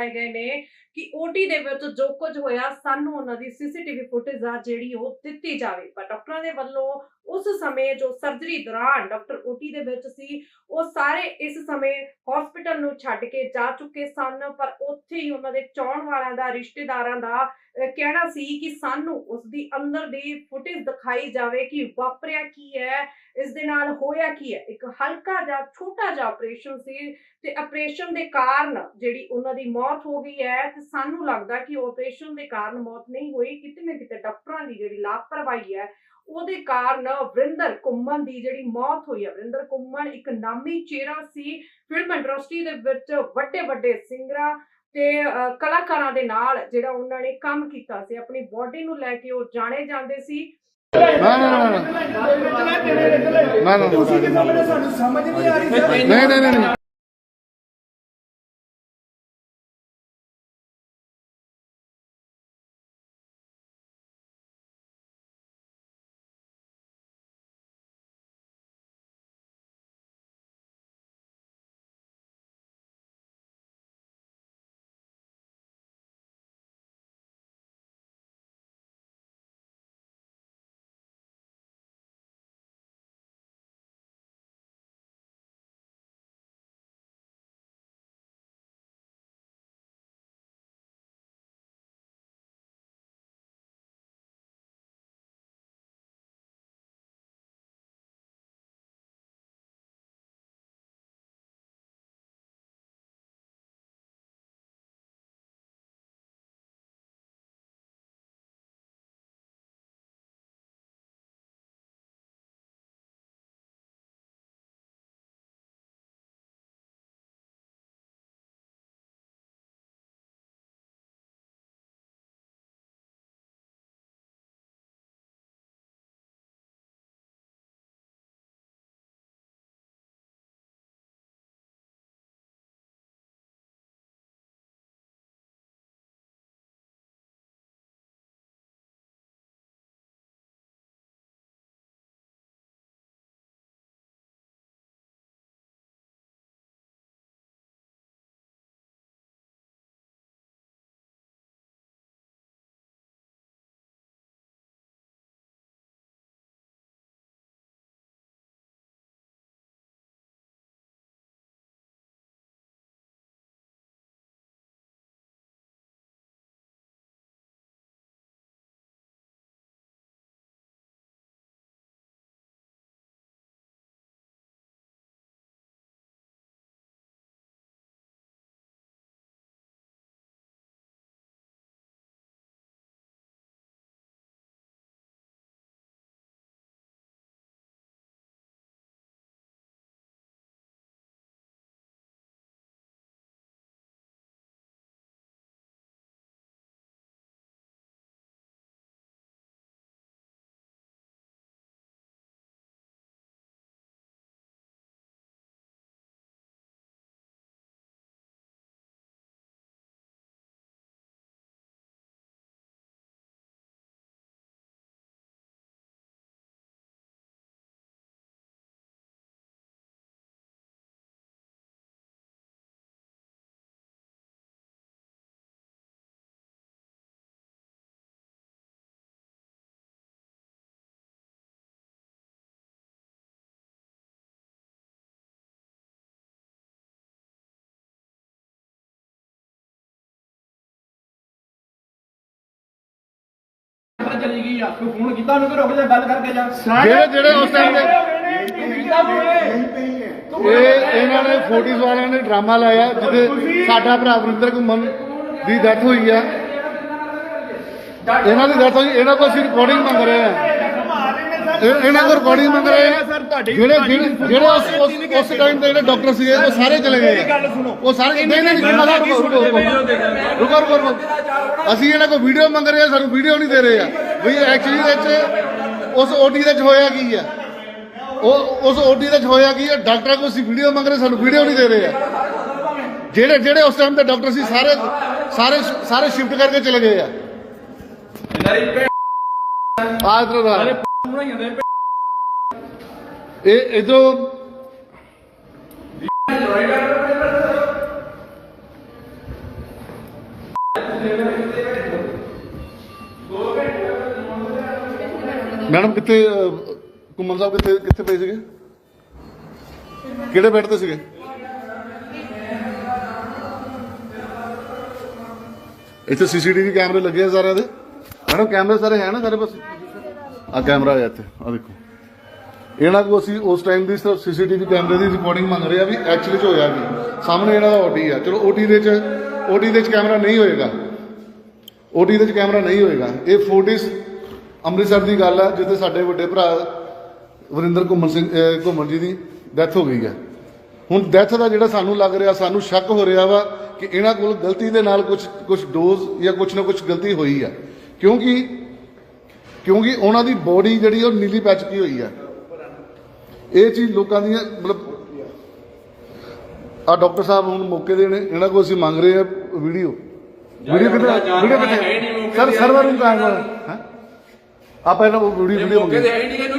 ਆਏ ਗਏ ਨੇ ਕਿ ਓਟੀ ਦੇ ਵਿੱਚ ਜੋ ਕੁਝ ਹੋਇਆ ਸਾਨੂੰ ਉਹਨਾਂ ਦੀ ਸੀਸੀਟੀਵੀ ਫੁਟੇਜ ਆ ਜਿਹੜੀ ਉਹ ਦਿੱਤੀ ਜਾਵੇ। ਪਰ ਡਾਕਟਰਾਂ ਦੇ ਵੱਲੋਂ ਉਸ ਸਮੇਂ ਜੋ ਸਰਜਰੀ ਦੌਰਾਨ ਡਾਕਟਰ ਓਟੀ ਦੇ ਵਿੱਚ ਸੀ, ਉਹ ਸਾਰੇ ਇਸ ਸਮੇਂ ਹਸਪੀਟਲ ਨੂੰ ਛੱਡ ਕੇ ਜਾ ਚੁੱਕੇ ਸਨ, ਪਰ ਉੱਥੇ ਹੀ ਉਹਨਾਂ ਦੇ ਚਾਹਣ ਵਾਲਿਆਂ ਦਾ, ਰਿਸ਼ਤੇਦਾਰਾਂ ਦਾ ਕਹਿਣਾ ਸੀ ਕਿ ਸਾਨੂੰ ਉਸ ਦੀ ਅੰਦਰ ਦੀ ਫੁਟੇਜ ਦਿਖਾਈ ਜਾਵੇ ਕਿ ਵਾਪਰਿਆ ਕੀ ਹੈ, ਇਸ ਦੇ ਨਾਲ ਹੋਇਆ ਕੀ ਹੈ। ਇੱਕ ਹਲਕਾ ਜਿਹਾ, ਛੋਟਾ ਜਿਹਾ ਆਪਰੇਸ਼ਨ ਸੀ ਤੇ ਆਪਰੇਸ਼ਨ ਦੇ ਕਾਰਨ ਜਿਹੜੀ ਉਹਨਾਂ ਦੀ ਮੌਤ ਹੋ ਗਈ ਹੈ ਤੇ ਸਾਨੂੰ ਲੱਗਦਾ ਕਿ ਉਹ ਆਪਰੇਸ਼ਨ ਦੇ ਕਾਰਨ ਮੌਤ ਨਹੀਂ ਹੋਈ। ਕਿਤੇ ਨਾ ਕਿਤੇ ਡਾਕਟਰਾਂ ਦੀ ਜਿਹੜੀ ਲਾਪਰਵਾਹੀ ਹੈ ਉਹਦੇ ਕਾਰਨ ਵਰਿੰਦਰ ਕੁੰਮਨ ਦੀ ਜਿਹੜੀ ਮੌਤ ਹੋਈ ਹੈ ਵਰਿੰਦਰ ਕੁੰਮਨ ਇੱਕ ਨਾਮੀ ਚਿਹਰਾ ਸੀ ਫਿਲਮ ਇੰਡਸਟਰੀ ਦੇ ਵਿੱਚ ਵੱਡੇ ਵੱਡੇ ਸਿੰਗਰਾਂ ਤੇ ਕਲਾਕਾਰਾਂ ਦੇ ਨਾਲ ਜਿਹੜਾ ਉਹਨਾਂ ਨੇ ਕੰਮ ਕੀਤਾ ਸੀ ਆਪਣੀ ਬਾਡੀ ਨੂੰ ਲੈ ਕੇ ਉਹ ਜਾਣੇ ਜਾਂਦੇ ਸੀ। ਨਾ ਨਾ ਨਾ ਨਾ। ਨਾ ਤੁਸੀਂ ਕਿਦਾਂ ਮੈਨੂੰ ਸਾਨੂੰ ਸਮਝ ਨਹੀਂ ਆ ਰਹੀ ਸਰ ਨਹੀਂ ਨਹੀਂ ਨਹੀਂ। ਅੰਦਰ ਚਲੀ ਗਈ ਆ। ਤੂੰ ਫੋਨ ਕੀਤਾ ਉਹਨੂੰ ਕਿ ਰੁਕ ਜਾ ਗੱਲ ਕਰਕੇ ਜਾ। ਜਿਹੜੇ ਜਿਹੜੇ ਉਸ ਟਾਈਮ ਦੇ ਇਹ ਇਹਨਾਂ ਨੇ ਫੋਟੋਜ਼ ਵਾਲਿਆਂ ਨੇ ਡਰਾਮਾ ਲਾਇਆ ਜਿੱਥੇ ਸਾਡਾ ਭਰਾ ਵਰਿੰਦਰ ਕੁਮਨ ਦੀ ਡੈਥ ਹੋਈ ਆ। ਇਹਨਾਂ ਦੀ ਡੈਥ ਹੋਈ ਇਹਨਾਂ ਕੋਲ ਅਸੀਂ ਰਿਕਾਰਡਿੰਗ ਮੰਗ ਰਹੇ ਆ ਇਹ- ਇਹਨਾਂ ਕੋਲ ਰਿਕਾਰਡਿੰਗ ਮੰਗ ਰਹੇ ਆ। ਸਰ ਤੁਹਾਡੀ ਜਿਹੜੇ ਜਿਹੜੇ ਜਿਹੜੇ ਉਸ ਉਸ ਉਸ ਟਾਈਮ ਦੇ ਜਿਹੜੇ ਡਾਕਟਰ ਸੀਗੇ ਉਹ ਸਾਰੇ ਚਲੇ ਗਏ ਆ। ਗੱਲ ਸੁਣੋ। ਉਹ ਸਾਰੇ ਨਹੀਂ ਨਹੀਂ ਨਹੀਂ ਮਜ਼ਾ ਰੁਕੋ ਰੁਕੋ ਰੁਕੋ। ਰੁਕੋ ਰੁਕੋ ਰੁਕੋ। ਅਸੀਂ ਇਹਨਾਂ ਕੋਲ ਵੀਡੀਓ ਮੰਗ ਰਹੇ ਆ ਸਾਨੂੰ ਵੀਡੀਓ ਨਹੀਂ ਦੇ ਰਹੇ ਆ। ਵੀ ਐਕਚੁਅਲੀ ਵਿੱਚ ਉਸ ਓਟੀ ਦੇ ਵਿੱਚ ਹੋਇਆ ਕੀ ਆ? ਉਹ ਉਸ ਓਟੀ ਦੇ ਵਿੱਚ ਹੋਇਆ ਕੀ ਆ? ਡਾਕਟਰਾਂ ਕੋਲ ਅਸੀਂ ਵੀਡੀਓ ਮੰਗ ਰਹੇ ਸਾਨੂੰ ਵੀਡੀਓ ਨਹੀਂ ਦੇ ਰਹੇ ਆ। ਜਿਹੜੇ ਜਿਹੜੇ ਉਸ ਟਾਈਮ ਦੇ ਡਾਕਟਰ ਸੀ ਸਾਰੇ ਸਾਰੇ ਸਾਰੇ ਸ਼ਿਫਟ ਕਰਕੇ ਚਲੇ ਗਏ ਆ। ਆ ਇਧਰ ਦਾ ਇਹ ਇਧਰੋਂ ਮੈਡਮ ਕਿੱਥੇ ਅਹ, ਘੁੰਮਣ ਸਾਹਿਬ ਕਿੱਥੇ ਕਿੱਥੇ ਪਏ ਸੀਗੇ? ਕਿਹੜੇ ਬੈੱਡ ਤੇ ਸੀਗੇ? ਇੱਥੇ ਸੀਸੀਟੀਵੀ ਕੈਮਰੇ ਲੱਗੇ ਆ ਸਾਰਿਆਂ ਦੇ। ਮੈਡਮ ਕੈਮਰੇ ਸਾਰੇ ਹੈ ਨਾ ਸਾਰੇ ਪਾਸੇ? ਆ ਕੈਮਰਾ ਹੈ ਇੱਥੇ, ਆ ਦੇਖੋ। ਇਹਨਾਂ ਕੋ ਅਸੀਂ ਉਸ ਟਾਈਮ ਦੀ ਸਿਰਫ ਸੀਸੀਟੀਵੀ ਕੈਮਰੇ ਦੀ ਰਿਕਾਰਡਿੰਗ ਮੰਗ ਰਹੇ ਆ ਵੀ ਐਕਚੁਅਲੀ ਚ ਹੋਇਆ ਕੀ। ਸਾਹਮਣੇ ਇਹਨਾਂ ਦਾ ਓਟੀ ਆ। ਚਲੋ ਓਟੀ ਦੇ ਚ ਓਟੀ ਦੇ ਚ ਕੈਮਰਾ ਨਹੀਂ ਹੋਏਗਾ। ਓਟੀ ਦੇ ਚ ਕੈਮਰਾ ਨਹੀਂ ਹੋਏਗਾ। ਇਹ ਫੋਟਿਸ ਅੰਮ੍ਰਿਤਸਰ ਦੀ ਗੱਲ ਆ, ਜਿੱਥੇ ਸਾਡੇ ਵੱਡੇ ਭਰਾ ਵਰਿੰਦਰ ਘੁੰਮਣ ਸਿੰਘ ਘੁੰਮਣ ਜੀ ਦੀ ਡੈਥ ਹੋ ਗਈ ਹੈ ਹੁਣ ਡੈਥ ਦਾ ਜਿਹੜਾ ਸਾਨੂੰ ਲੱਗ ਰਿਹਾ, ਸਾਨੂੰ ਸ਼ੱਕ ਹੋ ਰਿਹਾ ਵਾ ਕਿ ਇਹਨਾਂ ਕੋਲ ਗਲਤੀ ਦੇ ਨਾਲ ਕੁਝ ਕੁਝ ਡੋਜ਼ ਜਾਂ ਕੁਝ ਨਾ ਕੁਝ ਗਲਤੀ ਹੋਈ ਆ। ਕਿਉਂਕਿ ਕਿਉਂਕਿ ਉਹਨਾਂ ਦੀ ਬੋਡੀ ਜਿਹੜੀ ਉਹ ਨੀਲੀ ਪੈ ਚੁੱਕੀ ਹੋਈ ਹੈ ਇਹ ਚੀਜ਼ ਲੋਕਾਂ ਦੀਆਂ ਮਤਲਬ ਆ ਡਾਕਟਰ ਸਾਹਿਬ ਹੁਣ ਮੌਕੇ ਦੇ ਨੇ ਇਹਨਾਂ ਕੋਲ ਅਸੀਂ ਮੰਗ ਰਹੇ ਆ ਵੀਡੀਓ। ਵੀਡੀਓ ਕਿੱਥੇ ਵੀਡੀਓ ਕਿੱਥੇ ਸਰ ਸਰਵਰ ਰੂਮ ਕਹਾਂ ਹੈ? ਆ ਪਹਿਲਾਂ ਉਹ ਵੀਡੀਓ ਵੀਡੀਓ ਮੌਕੇ ਹੈ ਹੀ ਨਹੀਂ ਇਹਨੂੰ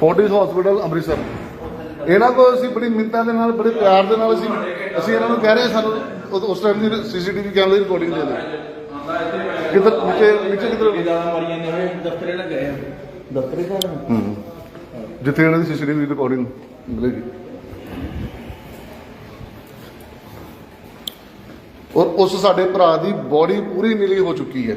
ਫੋਰਟਿਸ ਹਸਪੀਟਲ ਅੰਮ੍ਰਿਤਸਰ ਇਹਨਾਂ ਕੋਲ ਅਸੀਂ ਬੜੀ ਮਿੰਤਾਂ ਦੇ ਨਾਲ, ਬੜੇ ਪਿਆਰ ਦੇ ਨਾਲ ਅਸੀਂ ਅਸੀਂ ਇਹਨਾਂ ਨੂੰ ਕਹਿ ਰਹੇ ਸਾਨੂੰ ਉਸ ਟਾਈਮ ਦੀ ਸੀਸੀਟੀਵੀ ਕੈਮਰੇ ਦੀ ਰਿਕਾਰਡਿੰਗ ਦੇ ਦੇ ਕਿੱਧਰ ਨੀਚੇ ਨੀਚੇ ਕਿੱਧਰ ਮਾਰੀਆਂ ਨੇ ਹੋਏ ਦਫਤਰੇ ਲੱਗੇ ਆ ਦਫਤਰੇ ਘਰ ਜਿੱਥੇ ਇਹਨਾਂ ਦੀ ਸੀਸੀਟੀਵੀ ਰਿਕਾਰਡਿੰਗ ਮਿਲੇਗੀ। ਔਰ ਉਸ ਸਾਡੇ ਭਰਾ ਦੀ ਬੋਡੀ ਪੂਰੀ ਨੀਲੀ ਹੋ ਚੁੱਕੀ ਹੈ।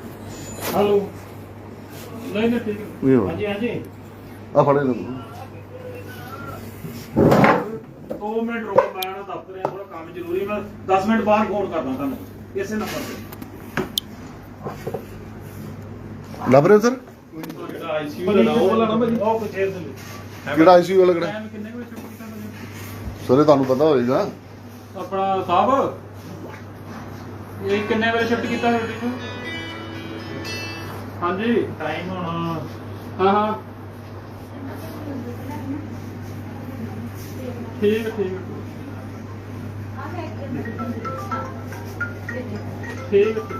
ਹਲੋ। ਨਹੀਂ ਨਹੀਂ ਠੀਕ ਹੈ। ਇਹ ਹਾਂਜੀ ਹਾਂਜੀ। ਆ ਫੜੇ ਲੈ 2 ਮਿੰਟ ਰੁਕੋ ਮੈਂ ਨਾ ਦਫ਼ਤਰ ਆ ਥੋੜਾ ਕੰਮ ਜ਼ਰੂਰੀ ਮੈਂ 10 ਮਿੰਟ ਬਾਅਦ ਫੋਨ ਕਰਦਾ ਤੁਹਾਨੂੰ ਇਸੇ ਨੰਬਰ ਤੇ। ਲੱਭ ਰਹੇ ਸਰ? ਕਿਹੜਾ ਆਈਸੀਯੂ ਵਾਲਾ ਉਹ ਵਾਲਾ ਨੰਬਰ ਉਹ ਕੁਝ ਦੇ ਕਿਹੜਾ ਆਈਸੀਯੂ ਵਾਲਾ ਕਿਹੜਾ ਟਾਈਮ ਕਿੰਨੇ ਵਜੇ ਸ਼ੁਰੂ ਕੀਤਾ ਸਰੇ ਤੁਹਾਨੂੰ ਪਤਾ ਹੋਏਗਾ। ਆਪਣਾ ਸਾਹਿਬ ਇਹ ਕਿੰਨੇ ਵਜੇ ਸ਼ਿਫਟ ਕੀਤਾ ਰੋਟੀ ਨੂੰ ਹਾਂਜੀ। ਟਾਈਮ ਹੁਣ। ਹਾਂ ਹਾਂ। ਠੀਕ ਠੀਕ ਹੈ। ਠੀਕ ਹੈ,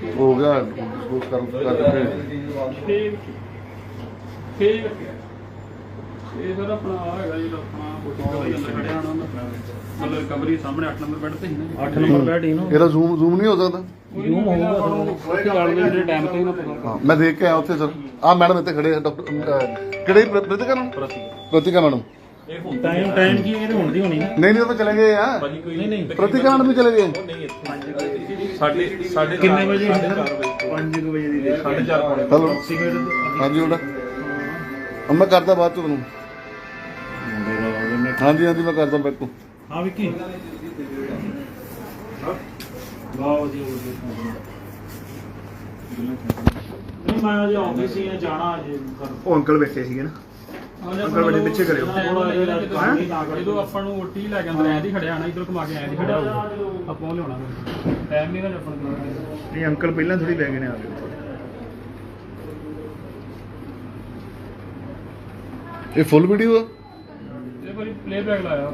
ਠੀਕ ਹੋ। ਗਿਆ ਡਿਸਪੋਜ਼ ਕਰ ਕਰਕੇ ਠੀਕ ਠੀਕ ਇਹ ਸਰ ਆਪਣਾ ਹੈਗਾ ਜੀ ਆਪਣਾ ਕੋਟੀ ਦੇ ਅੰਦਰ ਖੜਿਆ ਹੋਣਾ ਮਤਲਬ ਰਿਕਵਰੀ ਸਾਹਮਣੇ 8 ਨੰਬਰ ਬੈੱਡ ਤੇ ਹੀ ਨਾ। 8 ਨੰਬਰ ਬੈੱਡ ਹੀ ਨਾ। ਇਹਦਾ ਜ਼ੂਮ ਜ਼ੂਮ ਨਹੀਂ ਹੋ ਸਕਦਾ? ਜ਼ੂਮ ਹੋਊਗਾ ਉੱਥੇ ਜਾਣ ਦੇ ਜਿਹੜੇ ਟਾਈਮ ਤੇ ਹੀ ਨਾ ਪਤਾ ਹਾਂ ਮੈਂ ਦੇਖ ਕੇ ਆਇਆ ਉੱਥੇ ਸਰ ਆ ਮੈਡਮ ਇੱਥੇ ਖੜੇ ਆ ਡਾਕਟਰ ਕਿਹੜੇ ਪ੍ਰ- Pratika madam Pratika madam time time ਕੀ ਇਹਦੇ ਹੁਣ ਦੀ ਹੋਣੀ ਨਾ ਨਹੀਂ ਨਹੀਂ ਉਹ ਤਾਂ ਚਲੇ ਗਏ ਆ ਨਹੀਂ ਨਹੀਂ ਪ੍ਰਤਿਕਾ ਮੈਡਮ ਵੀ ਚਲੇ ਗਏ ਸਾਡੇ ਸਾਡੇ ਕਿੰਨੇ ਵਜੇ 5 ਵਜੇ ਦੀ ਦੇ 4:30 ਪੌਣੇ ਹੈਲੋ ਹਾਂਜੀ ਉਹਦਾ ਹੁਣ ਮੈਂ ਕਰਦਾ ਬਾਅਦ ਚ ਤੁਹਾਨੂੰ ਹਾਂਜੀ ਹਾਂਜੀ ਮੈਂ ਕਰਦਾ ਬੈਕ ਤੋਂ ਹਾਂ ਵਿੱਕੀ ਵਾਹ ਵਧੀਆ ਨਹੀਂ ਮੈਂ ਅਜੇ ਆਫਿਸ ਹੀ ਆ ਜਾਣਾ ਅਜੇ ਕਰ ਉਹ ਅੰਕਲ ਬੈਠੇ ਸੀਗੇ ਨਾ। ਅੰਕਲ ਵੱਡੇ ਪਿੱਛੇ ਕਰਿਓ। ਜਦੋਂ ਆਪਾਂ ਨੂੰ ਓਟੀ ਲੈ ਕੇ ਅੰਦਰ ਐਂ ਦੀ ਖੜਿਆ ਨਾ ਇਧਰ ਘੁਮਾ ਕੇ ਐਂ ਦੀ ਖੜਿਆ ਆਪਾਂ ਉਹ ਲਿਆਉਣਾ ਟਾਈਮ ਨਹੀਂ ਨਾ ਆਪਾਂ ਨੂੰ ਨਹੀਂ ਅੰਕਲ ਪਹਿਲਾਂ ਥੋੜੀ ਬੈ ਗਏ ਨੇ ਆ ਗਏ ਇਹ ਫੁੱਲ ਵੀਡੀਓ ਆ? ਇਹ ਭਾਈ ਪਲੇਬੈਕ ਲਾਇਆ।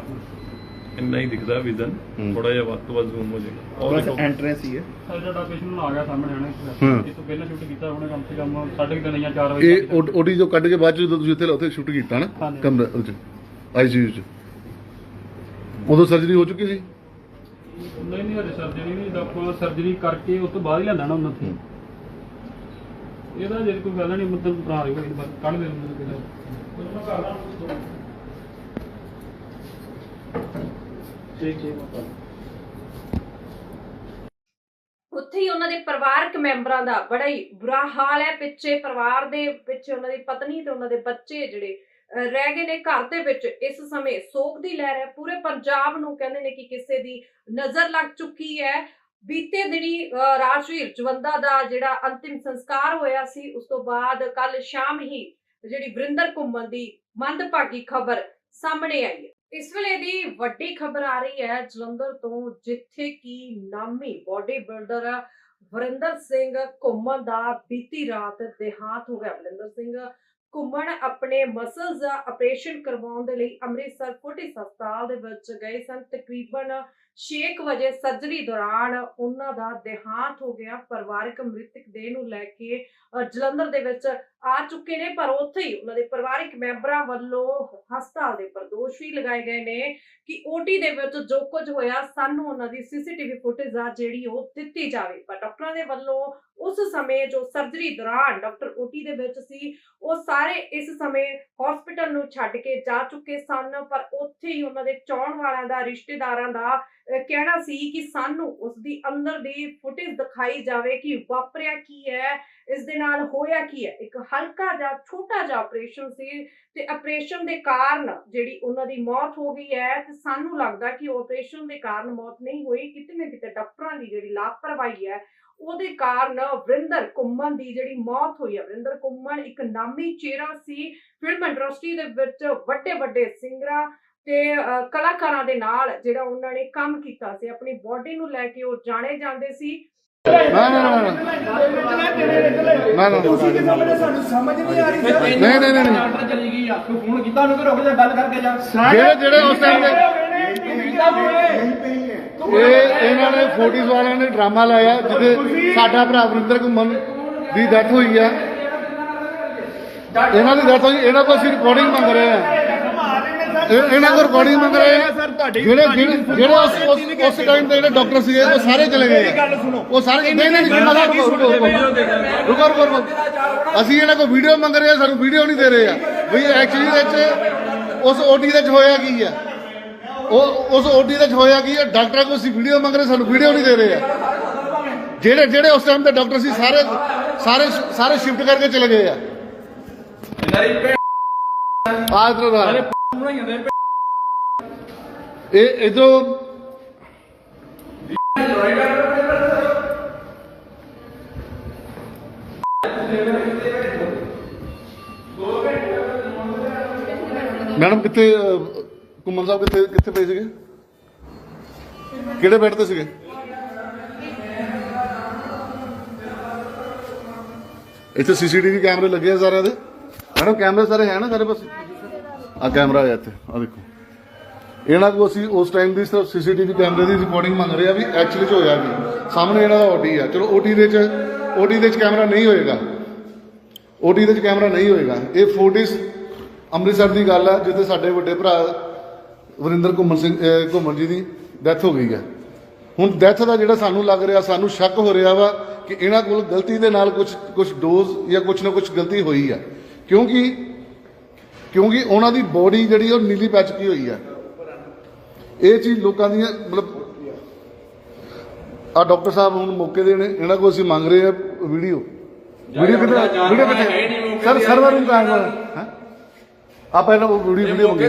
ਇੰਨਾ ਹੀ ਦਿਖਦਾ ਵਿਜ਼ਨ। ਥੋੜਾ ਜਿਹਾ ਵੱਧ ਤੋਂ ਵੱਧ ਜ਼ੂਮ ਹੋ ਜਾਏਗਾ ਔਰ ਬਸ ਐਂਟਰੈਂਸ ਹੀ ਹੈ। ਸਰ ਸਾਡਾ ਪੇਸ਼ੈਂਟ ਆ ਗਿਆ ਸਾਹਮਣੇ ਆਣਾ ਹੂੰ। ਇਸ ਤੋਂ ਪਹਿਲਾਂ ਸ਼ੂਟ ਕੀਤਾ ਉਹਨੇ ਕਮ ਸੇ ਕਮ ਸਾਢੇ ਕੁ ਤਿੰਨ ਜਾਂ 4 ਵਜੇ ਇਹ ਓਟੀ ਜੋ ਕੱਢ ਕੇ ਬਾਅਦ ਚ ਜਦੋਂ ਤੁਸੀਂ ਉੱਥੇ ਉੱਥੇ ਸ਼ੂਟ ਕੀਤਾ ਨਾ ਹਾਂਜੀ। ਕਮਰੇ ਵਿੱਚ ਆਈਸੀਯੂ ਚ। ਉਦੋਂ ਸਰਜਰੀ ਹੋ ਚੁੱਕੀ ਸੀ? ਨਹੀਂ ਨਹੀਂ ਹਰੇ ਸਰਜਰੀ ਨਹੀਂ ਡਾਕਟਰ ਸਰਜਰੀ ਕਰਕੇ ਉਸ ਤੋਂ ਬਾਅਦ ਹੀ ਲੈਂਦਾ ਨਾ ਉਹਨਾਂ ਤੋਂ ਇਹਦਾ ਜੇ ਕੋਈ ਗੱਲ ਨਹੀਂ ਮਤਲਬ ਬਣਾ ਰਹੀ ਕੋਈ ਕੱਢ ਦੇ ਉਹਨਾਂ। ਕਿਹਦਾ ਉੱਥੇ ਹੀ ਉਹਨਾਂ ਦੇ ਪਰਿਵਾਰਕ ਮੈਂਬਰਾਂ ਦਾ ਬੜਾ ਹੀ ਬੁਰਾ ਹਾਲ ਹੈ। ਪਿੱਛੇ ਪਰਿਵਾਰ ਦੇ ਪਿੱਛੇ ਉਹਨਾਂ ਦੀ ਪਤਨੀ ਤੇ ਉਹਨਾਂ ਦੇ ਬੱਚੇ ਜਿਹੜੇ ਅਹ, ਰਹਿ ਗਏ ਨੇ ਘਰ ਦੇ ਵਿੱਚ। ਇਸ ਸਮੇਂ ਸੋਗ ਦੀ ਲਹਿਰ ਹੈ। ਪੂਰੇ ਪੰਜਾਬ ਨੂੰ ਕਹਿੰਦੇ ਨੇ ਕਿ ਕਿਸੇ ਦੀ ਨਜ਼ਰ ਲੱਗ ਚੁੱਕੀ ਹੈ। ਬੀਤੇ ਦਿਨੀ ਅਹ, ਰਾਜਵੀਰ ਜਵੰਦਾ ਦਾ ਜਿਹੜਾ ਅੰਤਿਮ ਸੰਸਕਾਰ ਹੋਇਆ ਸੀ ਉਸ ਤੋਂ ਬਾਅਦ ਕੱਲ ਸ਼ਾਮ ਹੀ ਜਿਹੜੀ ਵਰਿੰਦਰ ਘੁੰਮਣ ਦੀ ਮੰਦਭਾਗੀ ਖਬਰ ਸਾਹਮਣੇ ਆਈ ਹੈ। ਇਸ ਵੇਲੇ ਦੀ ਵੱਡੀ ਖਬਰ ਆ ਰਹੀ ਹੈ ਜਲੰਧਰ ਤੋਂ, ਜਿੱਥੇ ਕਿ ਨਾਮੀ ਬਾਡੀ ਬਿਲਡਰ ਵਰਿੰਦਰ ਸਿੰਘ ਘੁੰਮਣ ਦਾ ਬੀਤੀ ਰਾਤ ਦੇਹਾਂਤ ਹੋ ਗਿਆ। ਵਰਿੰਦਰ ਸਿੰਘ ਘੁੰਮਣ ਆਪਣੇ ਮਸਲਸ ਦਾ ਆਪਰੇਸ਼ਨ ਕਰਵਾਉਣ ਦੇ ਲਈ ਅੰਮ੍ਰਿਤਸਰ ਫੋਰਟਿਸ ਹਸਪਤਾਲ ਦੇ ਵਿੱਚ ਗਏ ਸਨ। ਤਕਰੀਬਨ 6 ਵਜੇ ਸਰਜਰੀ ਦੌਰਾਨ ਉਹਨਾਂ ਦਾ ਦੇਹਾਂਤ ਹੋ ਗਿਆ, ਪਰਿਵਾਰਕ ਮ੍ਰਿਤਕ ਦੇਹ ਨੂੰ ਲੈ ਕੇ ਜਲੰਧਰ ਦੇ ਵਿੱਚ ਆ ਚੁੱਕੇ ਨੇ, ਪਰ ਉੱਥੇ ਹੀ ਉਹਨਾਂ ਦੇ ਪਰਿਵਾਰਕ ਮੈਂਬਰਾਂ ਵੱਲੋਂ ਹਸਪਤਾਲ ਦੇ ਉੱਪਰ ਦੋਸ਼ ਵੀ ਲਗਾਏ ਗਏ ਨੇ ਕਿ ਓਟੀ ਦੇ ਵਿੱਚ ਜੋ ਕੁਝ ਹੋਇਆ, ਸਾਨੂੰ ਉਹਨਾਂ ਦੀ ਸੀਸੀਟੀਵੀ ਫੁਟੇਜ ਆ ਜਿਹੜੀ ਉਹ ਦਿੱਤੀ ਜਾਵੇ। ਪਰ ਡਾਕਟਰਾਂ ਦੇ ਵੱਲੋਂ ਉਸ ਸਮੇਂ ਜੋ ਸਰਜਰੀ ਦੌਰਾਨ ਡਾਕਟਰ ਓਟੀ ਦੇ ਵਿੱਚ ਸੀ, ਉਹ ਸਾਰੇ ਇਸ ਸਮੇਂ ਹਸਪੀਟਲ ਨੂੰ ਛੱਡ ਕੇ ਜਾ ਚੁੱਕੇ ਸਨ, ਪਰ ਉੱਥੇ ਹੀ ਉਹਨਾਂ ਦੇ ਚਾਹਣ ਵਾਲਿਆਂ ਦਾ, ਰਿਸ਼ਤੇਦਾਰਾਂ ਦਾ ਕਹਿਣਾ ਸੀ ਕਿ ਸਾਨੂੰ ਉਸ ਦੀ ਅੰਦਰ ਦੀ ਫੁਟੇਜ ਦਿਖਾਈ ਜਾਵੇ ਕਿ ਵਾਪਰਿਆ ਕੀ ਹੈ, ਇਸ ਦੇ ਨਾਲ ਹੋਇਆ ਕੀ ਹੈ। ਇੱਕ ਹਲਕਾ ਜਿਹਾ ਛੋਟਾ ਜਿਹਾ ਆਪਰੇਸ਼ਨ ਸੀ ਤੇ ਆਪਰੇਸ਼ਨ ਦੇ ਕਾਰਨ ਜਿਹੜੀ ਉਹਨਾਂ ਦੀ ਮੌਤ ਹੋ ਗਈ ਹੈ ਤੇ ਸਾਨੂੰ ਲੱਗਦਾ ਕਿ ਉਹ ਆਪਰੇਸ਼ਨ ਦੇ ਕਾਰਨ ਮੌਤ ਨਹੀਂ ਹੋਈ। ਕਿਤੇ ਨਾ ਕਿਤੇ ਡਾਕਟਰਾਂ ਦੀ ਜਿਹੜੀ ਲਾਪਰਵਾਹੀ ਹੈ, ਉਹਦੇ ਕਾਰਨ ਵਰਿੰਦਰ ਕੁੰਮਨ ਦੀ ਜਿਹੜੀ ਮੌਤ ਹੋਈ ਹੈ, ਵਰਿੰਦਰ ਕੁੰਮਨ ਇੱਕ ਨਾਮੀ ਚਿਹਰਾ ਸੀ। ਫਿਲਮ ਇੰਡਸਟਰੀ ਦੇ ਵਿੱਚ ਵੱਡੇ ਵੱਡੇ ਸਿੰਗਰਾਂ ਤੇ ਕਲਾਕਾਰਾਂ ਦੇ ਨਾਲ ਜਿਹੜਾ ਉਹਨਾਂ ਨੇ ਕੰਮ ਕੀਤਾ ਸੀ ਆਪਣੀ ਬਾਡੀ ਨੂੰ ਲੈ ਕੇ ਉਹ ਜਾਣੇ ਜਾਂਦੇ ਸੀ ਨਾ ਨਾ ਨਾ ਨਾ ਨਾ ਨਾ ਤੁਸੀਂ ਦੇ ਸਾਹਮਣੇ ਸਾਨੂੰ ਸਮਝ ਨਹੀਂ ਆ ਰਹੀ ਸਰ ਨਹੀਂ ਨਹੀਂ ਨਹੀਂ ਨਹੀਂ। ਡਾਕਟਰ ਚਲੀ ਗਈ ਆ ਤੂੰ ਫੋਨ ਕੀਤਾ ਉਹਨੂੰ ਕਿ ਰੁਕ ਜਾ ਗੱਲ ਕਰਕੇ ਜਾ ਜਿਹੜੇ ਜਿਹੜੇ ਉਸ ਟਾਈਮ ਦੇ ਕੀਤਾ ਫੋਨ ਇਹ ਇਹਨਾਂ ਨੇ ਫੋਟੀਜ਼ ਵਾਲਿਆਂ ਨੇ ਡਰਾਮਾ ਲਾਇਆ ਜਿੱਥੇ ਸਾਡਾ ਭਰਾ ਵਰਿੰਦਰ ਘੁੰਮਣ ਦੀ ਡੈਥ ਹੋਈ ਆ ਇਹਨਾਂ ਦੀ ਡੈਥ ਹੋਈ ਇਹਨਾਂ ਕੋਲ ਅਸੀਂ ਰਿਕਾਰਡਿੰਗ ਮੰਗ ਰਹੇ ਆ ਇਹ- ਇਹਨਾਂ ਕੋਲ ਰਿਕਾਰਡਿੰਗ ਮੰਗ ਰਹੇ ਆ। ਸਰ ਤੁਹਾਡੀ ਜਿਹੜੇ ਜਿਹੜੇ ਜਿਹੜੇ ਉਸ ਉਸ ਉਸ ਟਾਈਮ ਦੇ ਜਿਹੜੇ ਡਾਕਟਰ ਸੀਗੇ ਉਹ ਸਾਰੇ ਚਲੇ ਗਏ। ਆ। ਉਹ ਸਾਰੇ ਨਹੀਂ ਨਹੀਂ ਨਹੀਂ ਰੁਕੋ ਰੁਕੋ ਰੁਕੋ ਰੁਕੋ। ਰੁਕੋ ਰੁਕੋ। ਅਸੀਂ ਇਹਨਾਂ ਕੋਲ ਵੀਡੀਓ ਮੰਗ ਰਹੇ ਆ ਸਾਨੂੰ ਵੀਡੀਓ ਨਹੀਂ ਦੇ ਰਹੇ ਆ। ਵੀ ਐਕਚੁਅਲੀ ਵਿੱਚ ਉਸ ਓਟੀ ਦੇ ਵਿੱਚ ਹੋਇਆ ਕੀ ਆ? ਉਹ ਉਸ ਓਟੀ ਦੇ ਵਿੱਚ ਹੋਇਆ ਕੀ ਆ? ਡਾਕਟਰਾਂ ਕੋਲ ਅਸੀਂ ਵੀਡੀਓ ਮੰਗ ਰਹੇ ਸਾਨੂੰ ਵੀਡੀਓ ਨਹੀਂ ਦੇ ਰਹੇ ਆ। ਜਿਹੜੇ ਜਿਹੜੇ ਉਸ ਟਾਈਮ ਦੇ ਡਾਕਟਰ ਸੀ ਸਾਰੇ ਸਾਰੇ ਸਾਰੇ ਸ਼ਿਫਟ ਕਰਕੇ ਚਲੇ ਗਏ ਆ। ਆ ਇਧਰ ਦਾ ਇਹ ਇਧਰੋਂ ਮੈਡਮ ਕਿੱਥੇ ਅਹ, ਘੁੰਮਣ ਸਾਹਿਬ ਕਿੱਥੇ ਕਿੱਥੇ ਪਏ ਸੀਗੇ? ਕਿਹੜੇ ਬੈੱਡ ਤੇ ਸੀਗੇ? ਇੱਥੇ ਸੀਸੀਟੀਵੀ ਕੈਮਰੇ ਲੱਗੇ ਆ ਸਾਰਿਆਂ ਦੇ। ਮੈਡਮ ਕੈਮਰੇ ਸਾਰੇ ਹੈ ਨਾ ਸਾਰੇ ਪਾਸੇ? ਆ ਕੈਮਰਾ ਹੈ ਇੱਥੇ ਆ ਦੇਖੋ। ਇਹਨਾਂ ਕੋਲ ਅਸੀਂ ਉਸ ਟਾਈਮ ਦੀ ਸਿਰਫ ਸੀਸੀਟੀਵੀ ਕੈਮਰੇ ਦੀ ਰਿਕਾਰਡਿੰਗ ਮੰਗ ਰਹੇ ਆ ਵੀ ਐਕਚੁਅਲੀ ਚ ਹੋਇਆ ਕੀ। ਸਾਹਮਣੇ ਇਹਨਾਂ ਦਾ ਓਟੀ ਆ, ਚਲੋ ਓਟੀ ਦੇ ਚ ਓਟੀ ਦੇ ਚ ਕੈਮਰਾ ਨਹੀਂ ਹੋਏਗਾ। ਓਟੀ ਦੇ ਚ ਕੈਮਰਾ ਨਹੀਂ ਹੋਏਗਾ। ਇਹ ਫੋਟਿਸ ਅੰਮ੍ਰਿਤਸਰ ਦੀ ਗੱਲ ਆ, ਜਿੱਥੇ ਸਾਡੇ ਵੱਡੇ ਭਰਾ ਵਰਿੰਦਰ ਘੁੰਮਣ ਸਿੰਘ ਘੁੰਮਣ ਜੀ ਦੀ ਡੈਥ ਹੋ ਗਈ ਹੈ ਹੁਣ ਡੈਥ ਦਾ ਜਿਹੜਾ ਸਾਨੂੰ ਲੱਗ ਰਿਹਾ, ਸਾਨੂੰ ਸ਼ੱਕ ਹੋ ਰਿਹਾ ਵਾ ਕਿ ਇਹਨਾਂ ਕੋਲ ਗਲਤੀ ਦੇ ਨਾਲ ਕੁਝ ਕੁਝ ਡੋਜ਼ ਜਾਂ ਕੁਝ ਨਾ ਕੁਝ ਗਲਤੀ ਹੋਈ ਆ। ਕਿਉਂਕਿ ਕਿਉਂਕਿ ਉਹਨਾਂ ਦੀ ਬੋਡੀ ਜਿਹੜੀ ਉਹ ਨੀਲੀ ਪੱਚਕੀ ਹੋਈ ਹੈ ਇਹ ਚੀਜ਼ ਲੋਕਾਂ ਦੀਆਂ ਮਤਲਬ ਆ ਡਾਕਟਰ ਸਾਹਿਬ ਹੁਣ ਮੌਕੇ ਦੇ ਨੇ ਇਹਨਾਂ ਕੋਲ ਅਸੀਂ ਮੰਗ ਰਹੇ ਆ ਵੀਡੀਓ ਵੀਡੀਓ ਕਿੱਥੇ? ਵੀਡੀਓ ਕਿੱਥੇ? ਸਰ ਸਰਵਰ ਨੂੰ ਕਾਂਗ ਆ ਪਹਿਲਾਂ ਉਹ ਵੀਡੀਓ ਵੀਡੀਓ ਮੰਗੇ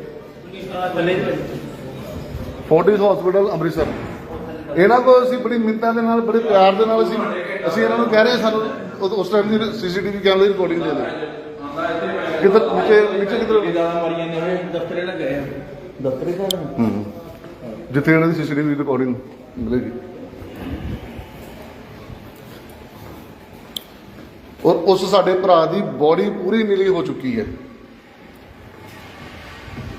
ਫੋਰਟਿਸ ਹਸਪੀਟਲ ਅੰਮ੍ਰਿਤਸਰ ਇਹਨਾਂ ਕੋ ਅਸੀਂ ਬੜੀ ਮਿੰਨਤਾਂ ਦੇ ਨਾਲ, ਬੜੇ ਪਿਆਰ ਦੇ ਨਾਲ ਅਸੀਂ ਅਸੀਂ ਇਹਨਾਂ ਨੂੰ ਕਹਿ ਰਹੇ ਸਾਨੂੰ ਉਸ ਟਾਈਮ ਦੀ ਸੀਸੀਟੀਵੀ ਕੈਮਰੇ ਦੀ ਰਿਕਾਰਡਿੰਗ ਦੇ ਦਿਓ। ਕਿਧਰ, ਨੀਚੇ ਨੀਚੇ ਕਿਧਰ? ਮਾਰੀਆਂ ਨੇ ਦਫ਼ਤਰੇ ਨਾ ਗਏ ਦਫ਼ਤਰੇ ਕਾ ਹੂੰ। ਜਿੱਥੇ ਇਹਨਾਂ ਦੀ ਸੀਸੀਟੀਵੀ ਰਿਕਾਰਡਿੰਗ ਮਿਲੇਗੀ। ਔਰ ਉਸ ਸਾਡੇ ਭਰਾ ਦੀ ਬੋਡੀ ਪੂਰੀ ਨੀਲੀ ਹੋ ਚੁੱਕੀ ਹੈ।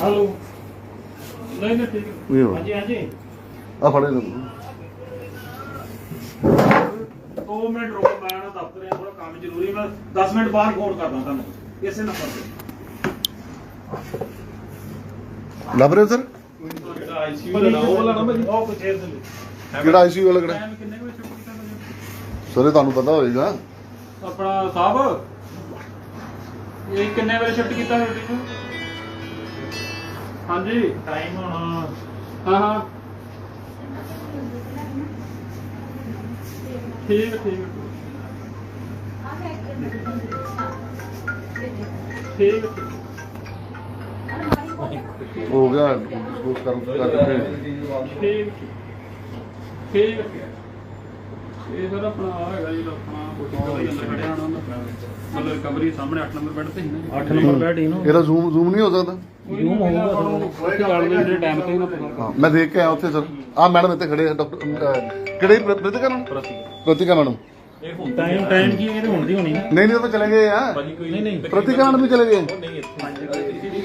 ਹੈਲੋ। ਨਹੀਂ ਨਹੀਂ ਠੀਕ ਹੋ। ਹਾਂਜੀ ਹਾਂਜੀ। ਆ ਫੜੇ ਲਓ 2 ਮਿੰਟ ਰੁਕੋ ਮੈਂ ਨਾ ਦਫ਼ਤਰ ਆ ਥੋੜਾ ਕੰਮ ਜ਼ਰੂਰੀ ਮੈਂ 10 ਮਿੰਟ ਬਾਅਦ ਫੋਨ ਕਰਦਾ ਤੁਹਾਨੂੰ। ਇਸੇ ਨੰਬਰ ਤੇ। ਲੱਭ ਰਹੇ ਹੋ ਸਰ? ਜਿਹੜਾ ਆਈਸੀਯੂ ਦਾ ਉਹ ਵਾਲਾ ਕੁਝ ਦੇ ਲਈ ਕਿਹੜਾ ਆਈਸੀਯੂ ਵਾਲਾ ਕਿਹੜਾ? ਟਾਈਮ ਕਿੰਨੇ ਕੁ ਵਜੇ ਸ਼ੁਰੂ ਕੀਤਾ ਤੁਸੀਂ ਸਰ ਇਹ ਤੁਹਾਨੂੰ ਪਤਾ ਹੋਏਗਾ। ਆਪਣਾ ਸਾਹਿਬ ਇਹ ਕਿੰਨੇ ਵਜੇ ਸ਼ਿਫਟ ਕੀਤਾ ਰੋਟੀ ਨੂੰ? ਹਾਂਜੀ। ਟਾਈਮ ਹੁਣ ਹਾਂ ਹਾਂ। ਠੀਕ ਠੀਕ ਹੈ। ਠੀਕ ਹੈ। ਗਿਆ ਡਿਸਪੋਜ਼ ਕਰ ਕਰਕੇ ਠੀਕ ਠੀਕ ਹੈ। ਇਹ ਸਰ ਆਪਣਾ ਆ ਹੈਗਾ ਜੀ ਆਪਣਾ ਕੋਟੀਕਾ ਦੇ ਖੜਿਆ ਹੋਣਾ ਮਤਲਬ ਰਿਕਵਰੀ ਸਾਹਮਣੇ 8 ਨੰਬਰ ਬੈੱਡ ਤੇ ਹੀ ਨਾ 8 ਨੰਬਰ ਬੈੱਡ ਹੀ ਨਾ। ਇਹਦਾ ਜ਼ੂਮ ਜ਼ੂਮ ਨਹੀਂ ਹੋ ਸਕਦਾ? ਜ਼ੂਮ ਹੋਊਗਾ ਉੱਥੇ ਗੱਲ ਦੇ ਜਿਹੜੇ ਟਾਈਮ ਤੇ ਹੀ ਨਾ ਪਤਾ ਹਾਂ ਮੈਂ ਦੇਖ ਕੇ ਆਇਆ ਉੱਥੇ ਸਰ। ਆ ਮੈਡਮ ਇੱਥੇ ਖੜੇ ਆ ਡਾਕਟਰ ਕਿਹੜੇ Pratika madam? Pratika. Madam. Time time ਕੀ ਇਹਦੇ ਹੁਣ ਦੀ ਹੋਣੀ ਨਾ। ਨਹੀਂ ਨਹੀਂ ਉਹ ਤਾਂ ਚਲੇ ਗਏ ਆ। ਨਹੀਂ ਨਹੀਂ ਪ੍ਰਤਿਕਾ ਮੈਡਮ ਵੀ ਚਲੇ ਗਏ।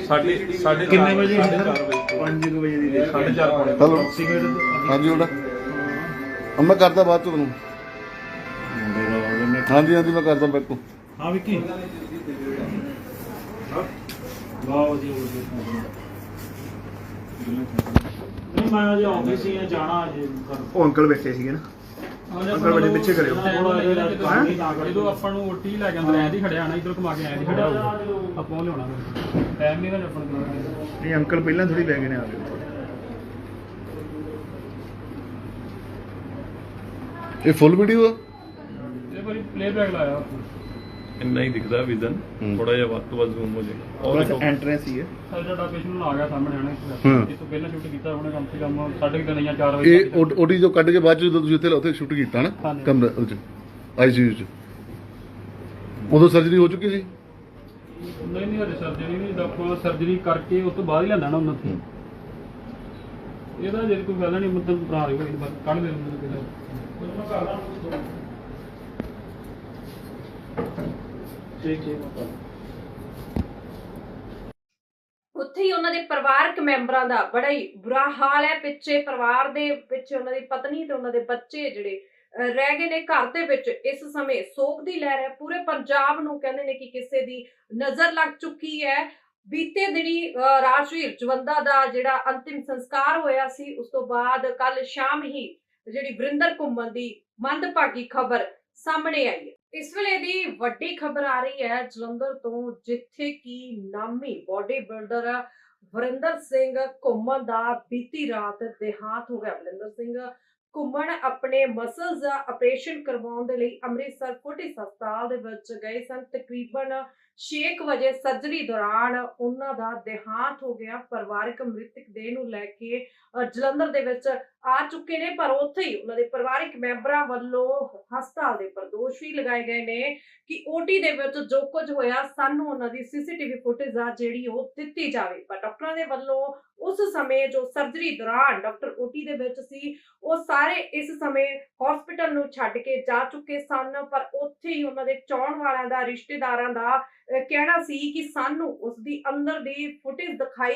ਸਾਡੇ ਸਾਡੇ ਕਿੰਨੇ ਵਜੇ? 5 ਵਜੇ ਦੀ ਦੇ 4:30 ਪੌਣੇ ਹੈਲੋ। ਹਾਂਜੀ ਉਹਦਾ। ਹੁਣ ਮੈਂ ਕਰਦਾ ਬਾਅਦ ਚ ਤੁਹਾਨੂੰ। ਹਾਂਜੀ ਹਾਂਜੀ ਮੈਂ ਕਰਦਾ ਬੈਕ ਤੋਂ ਹਾਂ ਵਿੱਕੀ। ਵਾਹ ਵਧੀਆ ਨਹੀਂ ਮੈਂ ਅਜੇ ਆਫਿਸ ਹੀ ਆ ਜਾਣਾ ਅਜੇ ਉਹ ਅੰਕਲ ਬੈਠੇ ਸੀਗੇ ਨਾ। ਅੰਕਲ ਬੜੇ ਪਿੱਛੇ ਕਰਿਓ। ਜਦੋਂ ਆਪਾਂ ਨੂੰ ਓਟੀ ਲੈ ਕੇ ਅੰਦਰ ਐਂ ਦੀ ਖੜਿਆ ਆਣਾ ਇਧਰ ਘੁਮਾ ਕੇ ਐਂ ਦੀ ਖੜਿਆ ਹੋਊਗਾ। ਆਪਾਂ ਉਹ ਲਿਆਉਣਾ ਟਾਈਮ ਨਹੀਂ ਨਾ ਆਪਾਂ ਨੂੰ ਨਹੀਂ ਅੰਕਲ ਪਹਿਲਾਂ ਥੋੜੀ ਬੈ ਗਏ ਨੇ ਆ ਗਏ ਇਹ ਫੁੱਲ ਵੀਡੀਓ ਆ? ਇਹ ਵਾਰੀ ਪਲੇ ਬੈਕ ਲਾਇਆ। ਇੰਨਾ ਹੀ ਦਿਖਦਾ ਵਿਜ਼ਨ। ਥੋੜਾ ਜਿਹਾ ਵੱਧ ਤੋਂ ਵੱਧ ਜ਼ੂਮ ਹੋ ਜਾਏਗਾ ਦੇਖੋ। ਐਂਟਰੈਂਸ ਹੀ ਹੈ। ਸਾਡਾ ਪੇਸ਼ੈਂਟ ਆ ਗਿਆ ਸਾਹਮਣੇ ਆਣਾ ਹੂੰ। ਇਸ ਤੋਂ ਪਹਿਲਾਂ ਸ਼ੂਟ ਕੀਤਾ ਉਹਨੇ ਕਮ ਸੇ ਕਮ ਸਾਢੇ ਕੁ ਤਿੰਨ ਜਾਂ 4 ਵਜੇ ਇਹ ਓਟੀ ਜੋ ਕੱਢ ਕੇ ਬਾਅਦ ਚ ਜਦੋਂ ਤੁਸੀਂ ਉੱਥੇ ਉੱਥੇ ਸ਼ੂਟ ਕੀਤਾ ਨਾ। ਕਮਰੇ ਉਹ ਚ ਆਈਸੀਯੂ ਚ। ਉਦੋਂ ਸਰਜਰੀ ਹੋ ਚੁੱਕੀ ਸੀ? ਨਹੀਂ ਨਹੀਂ ਹਜੇ ਸਰਜਰੀ ਨਹੀਂ ਡਾਕਟਰ ਸਰਜਰੀ ਕਰਕੇ ਉਸ ਤੋਂ ਬਾਅਦ ਹੀ ਲੈਂਦਾ ਨਾ ਉਹਨਾਂ ਤੋਂ। ਇਹਦਾ ਜੇ ਕੋਈ ਗੱਲ ਨਹੀਂ ਮਤਲਬ ਭਰਾ ਰਹੀ ਹੋਈ ਬਸ ਕੱਢ ਦੇ ਮੈਨੂੰ ਕਿਤੇ। ਠੀਕ ਠੀਕ ਉੱਥੇ ਹੀ ਉਹਨਾਂ ਦੇ ਪਰਿਵਾਰਕ ਮੈਂਬਰਾਂ ਦਾ ਬੜਾ ਹੀ ਬੁਰਾ ਹਾਲ ਹੈ। ਪਿੱਛੇ ਪਰਿਵਾਰ ਦੇ ਪਿੱਛੇ ਉਹਨਾਂ ਦੀ ਪਤਨੀ ਤੇ ਉਹਨਾਂ ਦੇ ਬੱਚੇ ਜਿਹੜੇ ਰਹਿ ਗਏ ਨੇ ਘਰ ਦੇ ਵਿੱਚ। ਇਸ ਸਮੇਂ ਸੋਗ ਦੀ ਲਹਿਰ ਹੈ। ਪੂਰੇ ਪੰਜਾਬ ਨੂੰ ਕਹਿੰਦੇ ਨੇ ਕਿ ਕਿਸੇ ਦੀ ਨਜ਼ਰ ਲੱਗ ਚੁੱਕੀ ਹੈ। ਬੀਤੇ ਦਿਨੀ ਅਹ, ਰਾਜਵੀਰ ਜਵੰਦਾ ਦਾ ਜਿਹੜਾ ਅੰਤਿਮ ਸੰਸਕਾਰ ਹੋਇਆ ਸੀ ਉਸ ਤੋਂ ਬਾਅਦ ਕੱਲ ਸ਼ਾਮ ਹੀ ਜਿਹੜੀ ਵਰਿੰਦਰ ਘੁੰਮਣ ਦੀ ਮੰਦਭਾਗੀ ਖਬਰ ਸਾਹਮਣੇ ਆਈ ਹੈ। ਇਸ ਵੇਲੇ ਦੀ ਵੱਡੀ ਖਬਰ ਆ ਰਹੀ ਹੈ ਜਲੰਧਰ ਤੋਂ, ਜਿੱਥੇ ਕਿ ਨਾਮੀ ਬਾਡੀ ਬਿਲਡਰ ਵਰਿੰਦਰ ਸਿੰਘ ਘੁੰਮਣ ਦਾ ਬੀਤੀ ਰਾਤ ਦੇਹਾਂਤ ਹੋ ਗਿਆ। ਵਰਿੰਦਰ ਸਿੰਘ ਘੁੰਮਣ ਆਪਣੇ ਮਸਲਸ ਆਪਰੇਸ਼ਨ ਕਰਵਾਉਣ ਦੇ ਲਈ ਅੰਮ੍ਰਿਤਸਰ ਫੋਰਟਿਸ ਹਸਪਤਾਲ ਦੇ ਵਿੱਚ ਗਏ ਸਨ। ਤਕਰੀਬਨ 6 ਵਜੇ ਸਰਜਰੀ ਦੌਰਾਨ ਉਹਨਾਂ ਦਾ ਦੇਹਾਂਤ ਹੋ ਗਿਆ, ਪਰਿਵਾਰਕ ਮ੍ਰਿਤਕ ਦੇਹ ਨੂੰ ਲੈ ਕੇ ਜਲੰਧਰ ਦੇ ਵਿੱਚ ਆ ਚੁੱਕੇ ਨੇ, ਪਰ ਉੱਥੇ ਹੀ ਉਹਨਾਂ ਦੇ ਪਰਿਵਾਰਕ ਮੈਂਬਰਾਂ ਵੱਲੋਂ ਹਸਪਤਾਲ ਦੇ ਉੱਪਰ ਵੀ ਲਗਾਏ ਗਏ ਨੇ ਕਿ ਓਟੀ ਦੇ ਵਿੱਚ ਜੋ ਕੁਝ ਹੋਇਆ, ਸਾਨੂੰ ਉਹਨਾਂ ਦੀ ਸੀਸੀਟੀਵੀ ਫੁਟੇਜ ਆ ਜਿਹੜੀ ਉਹ ਦਿੱਤੀ ਜਾਵੇ। ਪਰ ਡਾਕਟਰਾਂ ਦੇ ਵੱਲੋਂ ਉਸ ਸਮੇਂ ਜੋ ਸਰਜਰੀ ਦੌਰਾਨ ਡਾਕਟਰ ਓਟੀ ਦੇ ਵਿੱਚ ਸੀ, ਉਹ ਸਾਰੇ ਇਸ ਸਮੇਂ ਹਸਪੀਟਲ ਨੂੰ ਛੱਡ ਕੇ ਜਾ ਚੁੱਕੇ ਸਨ, ਪਰ ਉੱਥੇ ਹੀ ਉਹਨਾਂ ਦੇ ਚਾਹਣ ਵਾਲਿਆਂ ਦਾ, ਰਿਸ਼ਤੇਦਾਰਾਂ ਦਾ ਕਹਿਣਾ ਸੀ ਕਿ ਸਾਨੂੰ ਉਸ ਦੀ ਅੰਦਰ ਦੀ ਫੁਟੇਜ ਦਿਖਾਈ